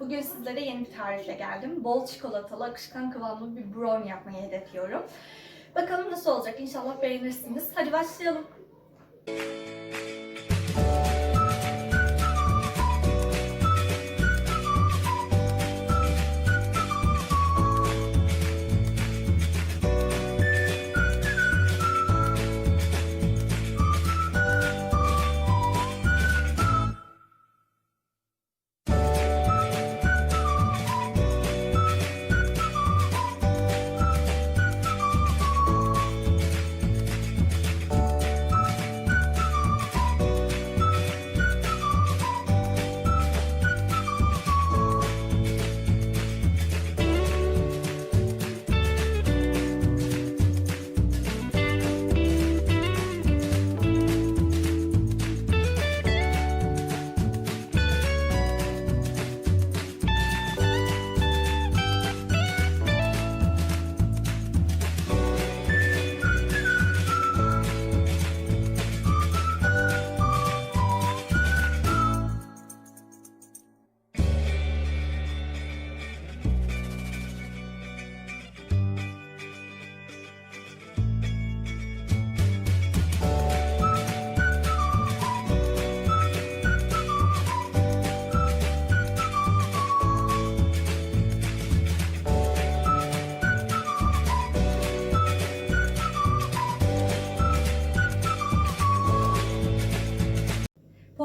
Bugün sizlere yeni bir tarifle geldim. Bol çikolatalı, akışkan kıvamlı bir brownie yapmayı hedefliyorum. Bakalım nasıl olacak? İnşallah beğenirsiniz. Hadi başlayalım.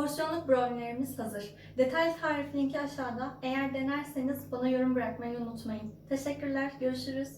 Porsiyonluk brownielerimiz hazır. Detaylı tarif linki aşağıda. Eğer denerseniz bana yorum bırakmayı unutmayın. Teşekkürler. Görüşürüz.